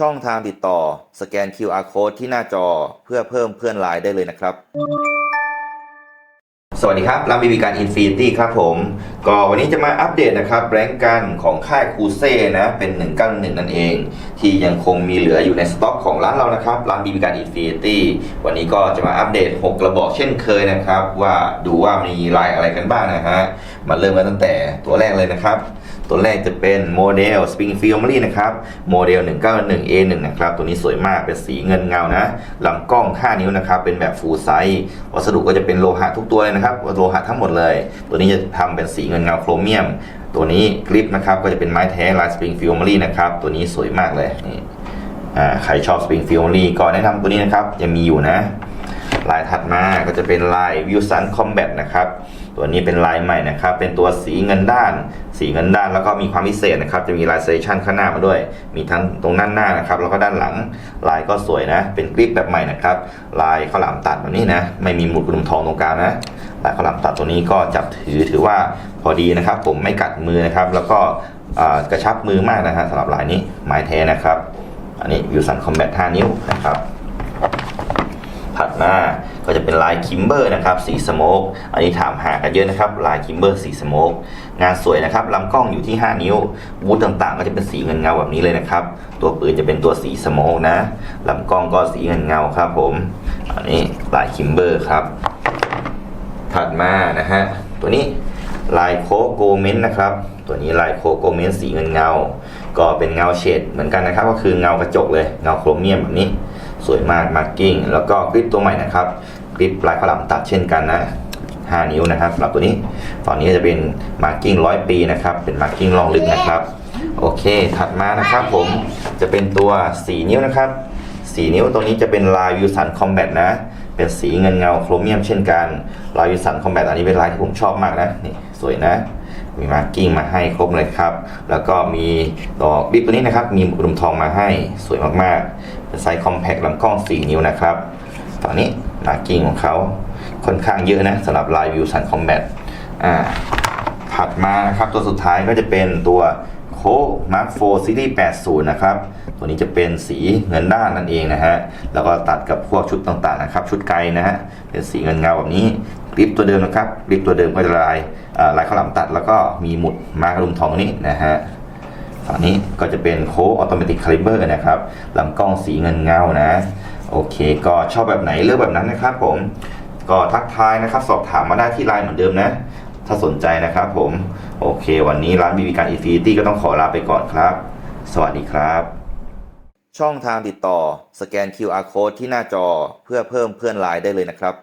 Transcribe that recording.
ช่องทางติดต่อสแกน QR Code ที่หน้าจอเพื่อเพิ่มเพื่อนไลน์ได้เลยนะครับ สวัสดีครับรับบีบีการอินฟินิตี้ครับผม ก็วันนี้จะมาอัปเดตนะครับแรงกันของค่ายคูเซ่นะ เป็น 191 นั่นเอง ที่ยังคงมีเหลืออยู่ในสต็อกของร้านเรานะครับร้านบีบีการอินฟินิตี้วันนี้ก็จะมาอัปเดต 6 กระบอกเช่นเคยนะครับ ว่าดูว่ามีลายอะไรกันบ้างนะฮะมาเริ่มกันตั้งแต่ตัวแรกเลยนะครับ ตัวแรกจะเป็นโมเดล Springfield Memory นะครับโมเดล 191A1 นะครับ ตัวนี้สวยมากเป็นสีเงินเงานะลำกล้อง 5 นิ้วนะครับ เป็นแบบฟูลไซส์วัสดุก็จะเป็นโลหะทุกตัวเลยนะครับ โลหะทั้งหมดเลย ตัวนี้จะทำเป็นสีเงินเงาโครเมียม ตัวนี้กริปนะครับก็จะเป็นไม้แท้ลาย Springfield Memory นะครับ ตัวนี้สวยมากเลยอ่าใครชอบ Springfield Memory ก็แนะนำตัวนี้นะครับยังมีอยู่นะ ลายถัดมาก็จะเป็นลาย Wilson Combat นะครับตัวนี้เป็นลายใหม่นะครับ เป็นตัวสีเงินด้าน สีเงินด้านแล้วก็มีความพิเศษนะครับ จะมีลายเซชันข้างหน้ามาด้วย มีทั้งตรงด้านหน้านะครับ แล้วก็ด้านหลัง ลายก็สวยนะ เป็นกริปแบบใหม่นะครับ ลายข้าวหลามตัดแบบนี้นะ ไม่มีหมุดกลุ่มทองตรงกลางนะ ลายข้าวหลามตัดตัวนี้ก็จับถือถือว่าพอดีนะครับ ผมไม่กัดมือนะครับ แล้วก็กระชับมือมากนะฮะสำหรับลายนี้ไม้แท้นะครับ อันนี้ Wilson Combat 5นิ้วนะครับ ถัดมาก็จะเป็นลายคิมเบอร์นะครับสีสโมกอันนี้ถามหากันเยอะนะครับลายคิมเบอร์สีสโมกงานสวยนะครับลำกล้องอยู่ที่ 5 นิ้วบูธต่างๆ ก็จะเป็นสีเงินเงาแบบนี้เลยนะครับ ตัวปืนจะเป็นตัวสีสโมกนะลำกล้องก็สีเงินเงาครับผม อันนี้ลายคิมเบอร์ครับ ถัดมานะฮะตัวนี้ลายโคโกเมนนะครับ ตัวนี้ลายโคโกเมนสีเงินเงา ก็เป็นเงาเฉดเหมือนกันนะครับ ก็คือเงากระจกเลยเงาโครเมียมแบบนี้ สวยมากมาร์กิ้งแล้วก็คลิปตัวใหม่นะครับคลิปลายขลามตัดเช่นกันนะ 5 นิ้วนะครับสำหรับตัวนี้ฝั่งนี้จะเป็นมาร์กิ้งร้อยปีนะครับ เป็นมาร์กิ้งลองลึกนะครับ โอเค ถัดมานะครับผมจะเป็นตัว 4 นิ้วนะครับ 4 นิ้วตัวนี้จะเป็นลายวิวสันคอมแบทนะ เป็นสีเงินเงาโครเมียมเช่นกันลายวิวสันคอมแบทอันนี้เป็นลายที่ผมชอบมากนะนี่ วยนะ มีมาร์กิ้งมาให้ครบเลยครับ แล้วก็มีดอกบิ๊กตัวนี้นะครับ มีหมุดกลุ่มทองมาให้สวยมากๆเป็นไซส์คอมแพคลำกล้อง 4 นิ้วนะครับตอนนี้มาร์กิ้งของเขาค่อนข้างเยอะนะสำหรับลายวิวสันคอมแบทอ่าถัดมานะครับตัวสุดท้ายก็จะเป็นตัว โคมาร์คโฟซีรีส์80 นะครับ ตัวนี้จะเป็นสีเงินด้านนั่นเองนะฮะ แล้วก็ตัดกับพวกชุดต่างๆนะครับ ชุดไกลนะฮะ เป็นสีเงินเงาแบบนี้กริปตัวเดิมนะครับกริปตัวเดิมก็จะลายลายข้าวหลามตัด แล้วก็มีหมุดมากระดุมทองนี้นะฮะฝั่งนี้ก็จะเป็นโค้ออโตเมติกคาลิเบอร์นะครับลำกล้องสีเงินเงานะ โอเค ก็ชอบแบบไหนเลือกแบบนั้นนะครับผม ก็ทักทายนะครับ สอบถามมาได้ที่ไลน์เหมือนเดิมนะ ถ้าสนใจนะครับผม โอเค วันนี้ร้านบีบีการอินฟินิตี้ก็ต้องขอลาไปก่อนครับ สวัสดีครับ ช่องทางติดต่อ สแกน QR Code ที่หน้าจอเพื่อเพิ่มเพื่อนไลน์ได้เลยนะครับ